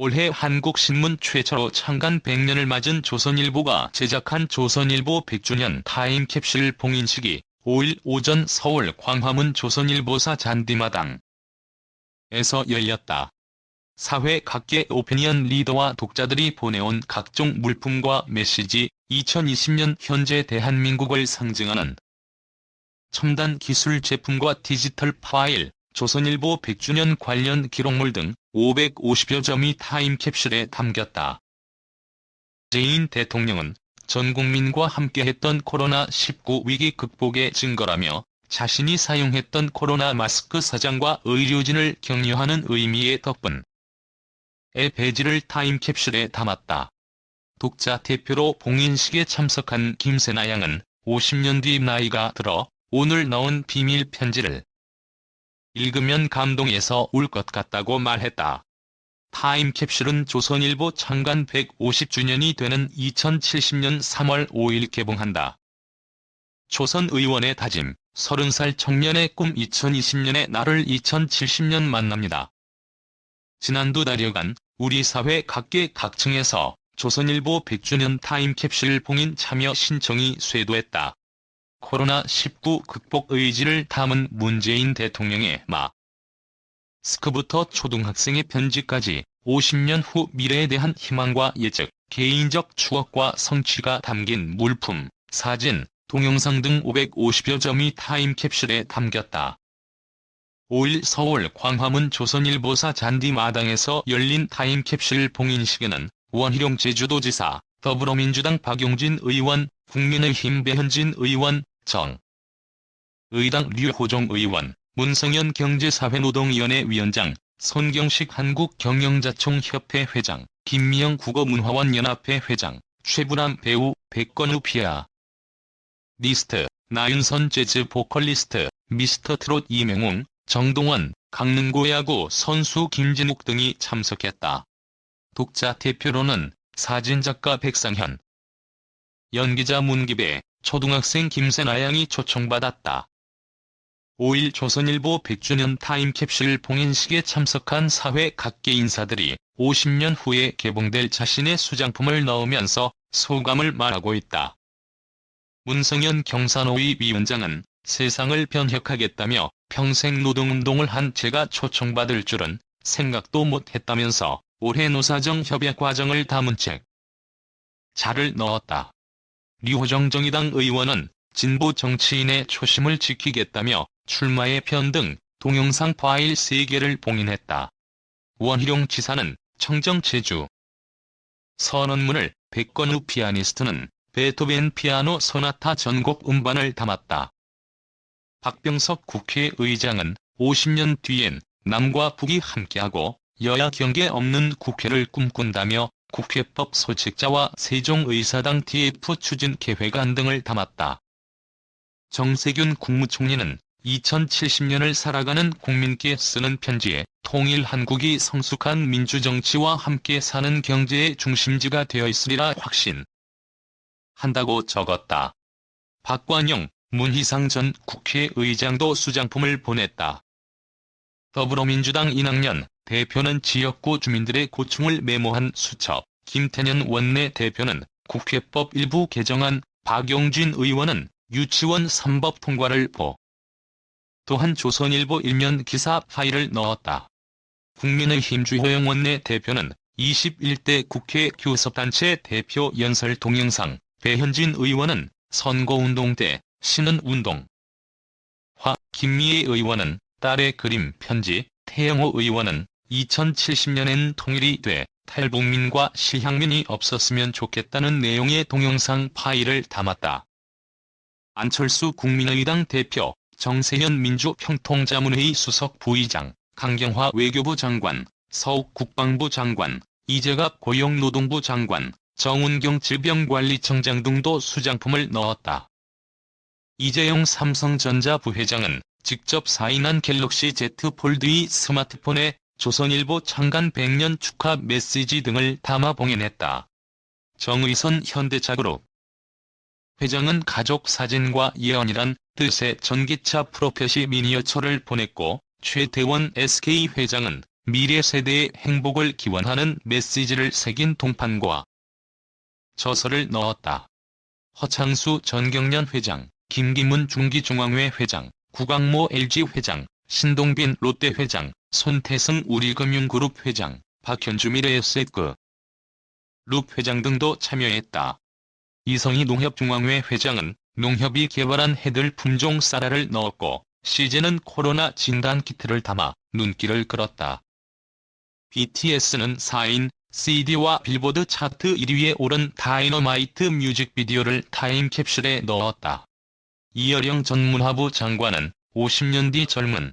올해 한국신문 최초로 창간 100년을 맞은 조선일보가 제작한 조선일보 100주년 타임캡슐 봉인식이 5일 오전 서울 광화문 조선일보사 잔디마당 에서 열렸다. 사회 각계 오피니언 리더와 독자들이 보내온 각종 물품과 메시지, 2020년 현재 대한민국을 상징하는 첨단 기술 제품과 디지털 파일, 조선일보 100주년 관련 기록물 등 550여 점이 타임캡슐에 담겼다. 제인 대통령은 전 국민과 함께했던 코로나19 위기 극복의 증거라며 자신이 사용했던 코로나 마스크 사장과 의료진을 격려하는 의미의 덕분에 배지를 타임캡슐에 담았다. 독자 대표로 봉인식에 참석한 김세나 양은 50년 뒤 나이가 들어 오늘 나온 비밀 편지를 읽으면 감동해서 울 것 같다고 말했다. 타임캡슐은 조선일보 창간 150주년이 되는 2070년 3월 5일 개봉한다. 조선 의원의 다짐, 30살 청년의 꿈 2020년의 나를 2070년 만납니다. 지난 두 달여간 우리 사회 각계 각층에서 조선일보 100주년 타임캡슐 봉인 참여 신청이 쇄도했다. 코로나19 극복 의지를 담은 문재인 대통령의 마 스크부터 초등학생의 편지까지 50년 후 미래에 대한 희망과 예측, 개인적 추억과 성취가 담긴 물품, 사진, 동영상 등 550여 점이 타임캡슐에 담겼다. 5일 서울 광화문 조선일보사 잔디마당에서 열린 타임캡슐 봉인식에는 원희룡 제주도지사, 더불어민주당 박용진 의원, 국민의힘 배현진 의원, 정 의당 류호종 의원, 문성현 경제사회노동위원회 위원장, 손경식 한국경영자총협회 회장, 김미영 국어문화원연합회 회장, 최불암 배우, 백건우 피아 리스트, 나윤선 재즈 보컬리스트, 미스터 트롯 이명웅, 정동원, 강릉고 야구 선수 김진욱 등이 참석했다. 독자 대표로는 사진작가 백상현, 연기자 문기배, 초등학생 김세나 양이 초청받았다. 5일 조선일보 100주년 타임캡슐 봉인식에 참석한 사회 각계 인사들이 50년 후에 개봉될 자신의 수장품을 넣으면서 소감을 말하고 있다. 문성현 경산호위 위원장은 세상을 변혁하겠다며 평생 노동운동을 한 제가 초청받을 줄은 생각도 못했다면서 올해 노사정 협약 과정을 담은 책 자를 넣었다. 류호정 정의당 의원은 진보 정치인의 초심을 지키겠다며 출마의 편 등 동영상 파일 3개를 봉인했다. 원희룡 지사는 청정 제주 선언문을 백건우 피아니스트는 베토벤 피아노 소나타 전곡 음반을 담았다. 박병석 국회의장은 50년 뒤엔 남과 북이 함께하고 여야 경계 없는 국회를 꿈꾼다며 국회법 소책자와 세종의사당 TF 추진 계획안 등을 담았다. 정세균 국무총리는 2070년을 살아가는 국민께 쓰는 편지에 통일 한국이 성숙한 민주정치와 함께 사는 경제의 중심지가 되어 있으리라 확신 한다고 적었다. 박관영, 문희상 전 국회의장도 수장품을 보냈다. 더불어민주당 이낙연 대표는 지역구 주민들의 고충을 메모한 수첩, 김태년 원내 대표는 국회법 일부 개정안, 박용진 의원은 유치원 3법 통과를 보. 또한 조선일보 일면 기사 파일을 넣었다. 국민의힘 주호영 원내 대표는 21대 국회 교섭단체 대표 연설 동영상, 배현진 의원은 선거운동 때 신은 운동. 화, 김미애 의원은 딸의 그림 편지, 태영호 의원은 2070년엔 통일이 돼 탈북민과 실향민이 없었으면 좋겠다는 내용의 동영상 파일을 담았다. 안철수 국민의당 대표, 정세현 민주평통자문회의 수석 부의장, 강경화 외교부 장관, 서욱 국방부 장관, 이재갑 고용노동부 장관, 정운경 질병관리청장 등도 수장품을 넣었다. 이재용 삼성전자 부회장은 직접 사인한 갤럭시 Z 폴드2 스마트폰에 조선일보 창간 100년 축하 메시지 등을 담아 봉인했다. 정의선 현대차그룹 회장은 가족 사진과 예언이란 뜻의 전기차 프로페시 미니어처를 보냈고 최대원 SK 회장은 미래 세대의 행복을 기원하는 메시지를 새긴 동판과 저서를 넣었다. 허창수 전경련 회장, 김기문 중기중앙회 회장, 구광모 LG 회장, 신동빈 롯데 회장, 손태승 우리금융그룹 회장, 박현주 미래에셋그 룹 회장 등도 참여했다. 이성희 농협중앙회 회장은 농협이 개발한 해들 품종 쌀알을 넣었고 시제는 코로나 진단 키트를 담아 눈길을 끌었다. BTS는 4인 CD와 빌보드 차트 1위에 오른 다이너마이트 뮤직비디오를 타임캡슐에 넣었다. 이여령 전문화부 장관은 50년 뒤 젊은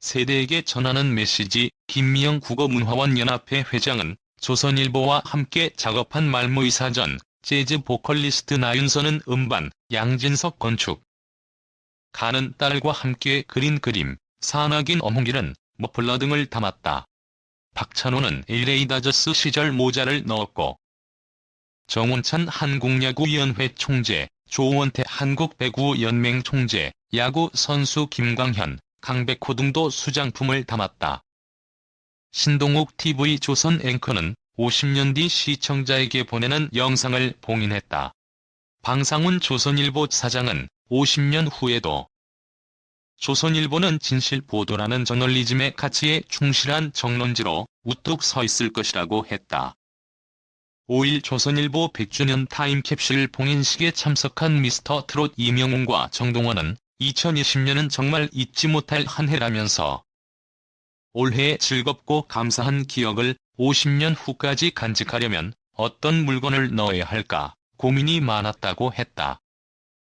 세대에게 전하는 메시지 김미영 국어문화원 연합회 회장은 조선일보와 함께 작업한 말모의 사전, 재즈 보컬리스트 나윤서는 음반, 양진석 건축. 가는 딸과 함께 그린 그림, 산악인 어몽길은 머플러 등을 담았다. 박찬호는 LA 다저스 시절 모자를 넣었고 정원찬 한국야구위원회 총재, 조원태 한국배구연맹 총재, 야구 선수 김광현, 강백호 등도 수장품을 담았다. 신동욱 TV 조선 앵커는 50년 뒤 시청자에게 보내는 영상을 봉인했다. 방상훈 조선일보 사장은 50년 후에도 조선일보는 진실 보도라는 저널리즘의 가치에 충실한 정론지로 우뚝 서 있을 것이라고 했다. 5일 조선일보 100주년 타임캡슐 봉인식에 참석한 미스터 트롯 이명웅과 정동원은 2020년은 정말 잊지 못할 한 해라면서 올해의 즐겁고 감사한 기억을 50년 후까지 간직하려면 어떤 물건을 넣어야 할까 고민이 많았다고 했다.